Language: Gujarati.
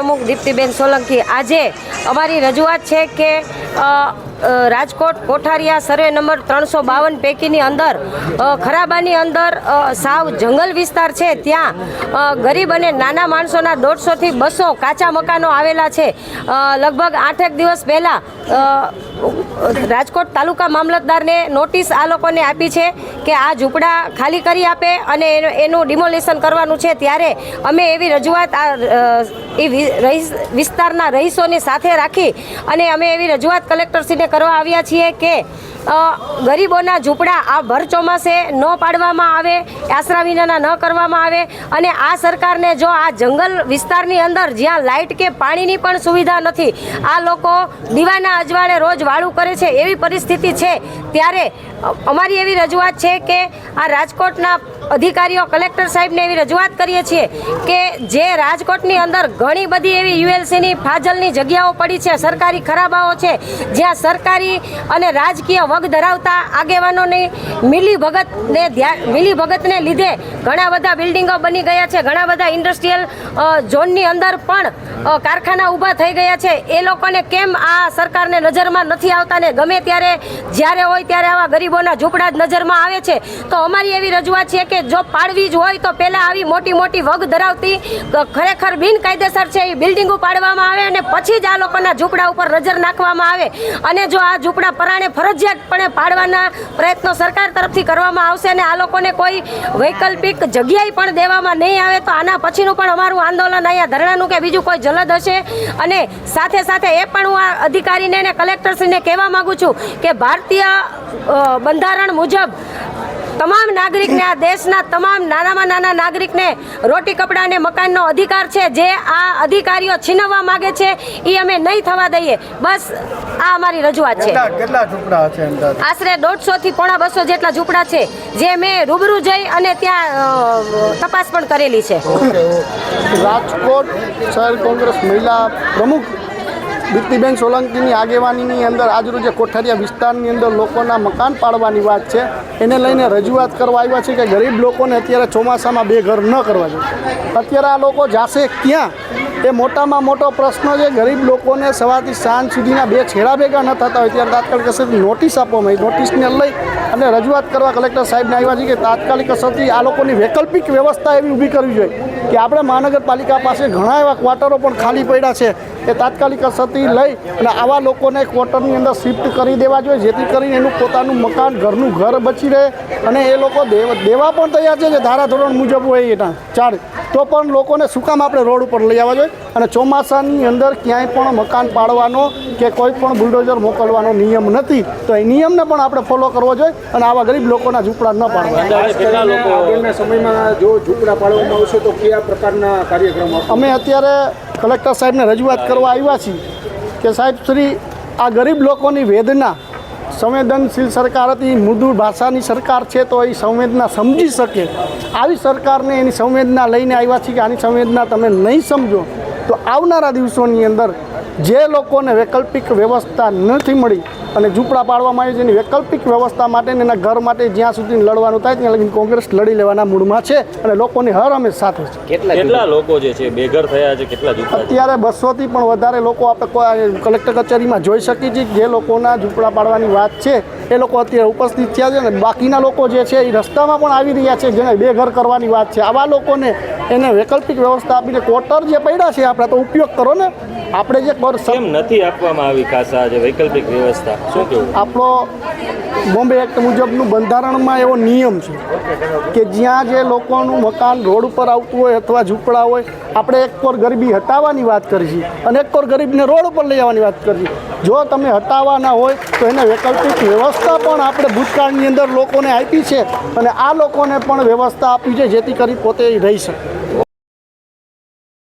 પ્રમુખ દીપ્તિબેન સોલંકી. આજે અમારી રજૂઆત છે કે રાજકોટ કોઠારિયા સર્વે નંબર ત્રણસો બાવન પૈકીની અંદર ખરાબાની અંદર સાવ જંગલ વિસ્તાર છે. ત્યાં ગરીબ અને નાના માણસોના દોઢસોથી બસો કાચા મકાનો આવેલા છે. લગભગ આઠેક દિવસ પહેલાં રાજકોટ તાલુકા મામલતદારને નોટિસ આ લોકોને આપી છે કે આ ઝૂંપડા ખાલી કરી આપે અને એનું- ડિમોલિશન કરવાનું છે. ત્યારે અમે એવી રજૂઆત આ એ વિસ્તારના રહીશોની સાથે રાખી અને અમે એવી રજૂઆત કલેક્ટરશ્રીને કરવા આવ્યા છીએ કે ગરીબોના ઝૂંપડા આ ભર ચોમાસે ન પાડવામાં આવે, આશરા વિનાના ન કરવામાં આવે અને આ સરકારને જો આ જંગલ વિસ્તારની અંદર જ્યાં લાઇટ કે પાણીની પણ સુવિધા નથી, આ લોકો દીવાના અજવાળે રોજ વાળું કરે છે એવી પરિસ્થિતિ છે, ત્યારે અમારી એવી રજૂઆત છે કે આ રાજકોટના અધિકારીઓ, કલેક્ટર સાહેબને એવી રજૂઆત કરીએ છીએ કે જે રાજકોટની અંદર ઘણી બધી એવી યુએલસીની ફાજલની જગ્યાઓ પડી છે, સરકારી ખરાબાઓ છે, જ્યાં સરકારી અને રાજકીય વગ ધરાવતા આગેવાનોની મિલી ભગતને ધ્યાન મિલીભગતને લીધે ઘણા બધા બિલ્ડિંગો બની ગયા છે, ઘણા બધા ઇન્ડસ્ટ્રીયલ ઝોનની અંદર પણ કારખાના ઊભા થઈ ગયા છે. એ લોકોને કેમ આ સરકારને નજરમાં નથી આવતા ને ગમે ત્યારે, જ્યારે હોય ત્યારે આવા ગરીબોના ઝૂંપડા જ નજરમાં આવે છે? તો અમારી એવી રજૂઆત છે કે જો પાડવી જ હોય તો પહેલાં આવી મોટી મોટી વગ ધરાવતી ખરેખર બિનકાયદેસર છે એ બિલ્ડિંગો પાડવામાં આવે અને પછી જ આ લોકોના ઝૂંપડા ઉપર નજર નાખવામાં આવે. અને જો આ ઝૂંપડા પરાણે ફરજિયાતપણે પાડવાના પ્રયત્નો સરકાર તરફથી કરવામાં આવશે અને આ લોકોને કોઈ વૈકલ્પિક જગ્યાએ પણ દેવામાં નહીં આવે, તો આના પછીનું પણ અમારું આંદોલન અહીંયા ધરણાનું કે બીજું કોઈ જલદ હશે. અને સાથે સાથે એ પણ હું આ અધિકારીને અને કલેક્ટરશ્રીને કહેવા માગું છું કે ભારતીય બંધારણ મુજબ તમામ નાગરિકને આ દેશના તમામ નાનામાં નાના નાગરિકને રોટી કપડાં અને મકાનનો અધિકાર છે જે આ અધિકારીઓ છીનવવા માગે છે એ અમે નહીં થવા દઈએ. બસ આ અમારી રજૂઆત છે. કેટલા કેટલા ઝૂંપડા છે આશરે દોઢસો થી પોણા બસો જેટલા ઝૂંપડા છે જે મેં રૂબરૂ જઈ અને ત્યાં તપાસ પણ કરેલી છે. રાજકોટ શહેર કોંગ્રેસ મહિલા પ્રમુખ દીપ્તિબેન સોલંકીની આગેવાનીની અંદર આજરોજ કોઠારિયા વિસ્તારની અંદર લોકોના મકાન પાડવાની વાત છે, એને લઈને રજૂઆત કરવા આવ્યા છે કે ગરીબ લોકોને અત્યારે ચોમાસામાં બે ઘર ન કરવા જોઈએ. અત્યારે આ લોકો જાશે ક્યાં? એ મોટામાં મોટો પ્રશ્ન છે, ગરીબ લોકોને સવારથી સાંજ સુધીના બે છેડા ભેગા ન થતા હોય, ત્યારે તાત્કાલિક અસરથી નોટિસ આપવામાં આવી. નોટિસને લઈ અને રજૂઆત કરવા કલેક્ટર સાહેબને આવ્યા છે કે તાત્કાલિક અસરથી આ લોકોની વૈકલ્પિક વ્યવસ્થા એવી ઊભી કરવી જોઈએ કે આપણે મહાનગરપાલિકા પાસે ઘણા એવા ક્વાર્ટરો પણ ખાલી પડ્યા છે. એ તાત્કાલિક અસરથી લઈ અને આવા લોકોને ક્વાર્ટરની અંદર શિફ્ટ કરી દેવા જોઈએ, જેથી કરીને એનું પોતાનું મકાન, ઘરનું ઘર બચી રહે અને એ લોકો દેવ- પણ તૈયાર છે જે ધારાધોરણ મુજબ હોય એના. ચાર્જ તો પણ લોકોને શું કામ આપણે રોડ ઉપર લઈ આવવા જોઈએ? અને ચોમાસાની અંદર ક્યાંય પણ મકાન પાડવાનો કે કોઈ પણ બુલડોઝર મોકલવાનો નિયમ નથી. તો એ નિયમને પણ આપણે ફોલો કરવો જોઈએ અને આવા ગરીબ લોકોના ઝૂંપડા ન પાડવા આગળના સમયમાં જો ઝૂંપડા પાડવામાં આવશે તો કયા પ્રકારના કાર્યક્રમો અમે અત્યારે કલેક્ટર સાહેબને રજૂઆત કરવા આવ્યા છીએ કે સાહેબ શ્રી આ ગરીબ લોકોની વેદના સંવેદનશીલ સરકાર હતી, મૃદુ ભાષાની સરકાર છે, તો એ સંવેદના સમજી શકે. આવી સરકારને એની સંવેદના લઈને આવ્યા છીએ કે આની સંવેદના તમે નહીં સમજો, તો આવનારા દિવસોની અંદર જે લોકોને વૈકલ્પિક વ્યવસ્થા નથી મળી અને ઝૂંપડા પાડવામાં આવી છે એની વૈકલ્પિક વ્યવસ્થા માટે એના ઘર માટે જ્યાં સુધી લડવાનું થાય ત્યાં લગી કોંગ્રેસ લડી લેવાના મૂડમાં છે અને લોકોની હર હંમેશ સાથે છે. કેટલા લોકો જે છે બેઘર થયા છે કેટલા અત્યારે બસોથી પણ વધારે લોકો આપણે કોઈ કલેક્ટર કચેરીમાં જોઈ શકીએ છીએ જે લોકોના ઝૂંપડા પાડવાની વાત છે એ લોકો અત્યારે ઉપસ્થિત થયા છે અને બાકીના લોકો જે છે એ રસ્તામાં પણ આવી રહ્યા છે જેને બે ઘર કરવાની વાત છે. આવા લોકોને એને વૈકલ્પિક વ્યવસ્થા આપીને કોટર જે પડ્યા છે આપણે તો ઉપયોગ કરો ને. આપણે જે કર કેમ નથી આપવામાં આવી ખાસ આજે વૈકલ્પિક વ્યવસ્થા? શું કહેવું આપણો બોમ્બે એક્ટ મુજબનું બંધારણમાં એવો નિયમ છે કે જ્યાં જે લોકોનું મકાન રોડ ઉપર આવતું હોય અથવા ઝૂંપડા હોય આપણે એક કોર ગરીબી હટાવવાની વાત કરી છે અને એક કોર ગરીબને રોડ ઉપર લઈ આવવાની વાત કરી જો તમે હટાવવાના હોય તો એને વૈકલ્પિક વ્યવસ્થા પણ આપણે ભૂતકાળની અંદર લોકોને આપી છે અને આ લોકોને પણ વ્યવસ્થા આપી છે જેથી કરી પોતે રહી શકે.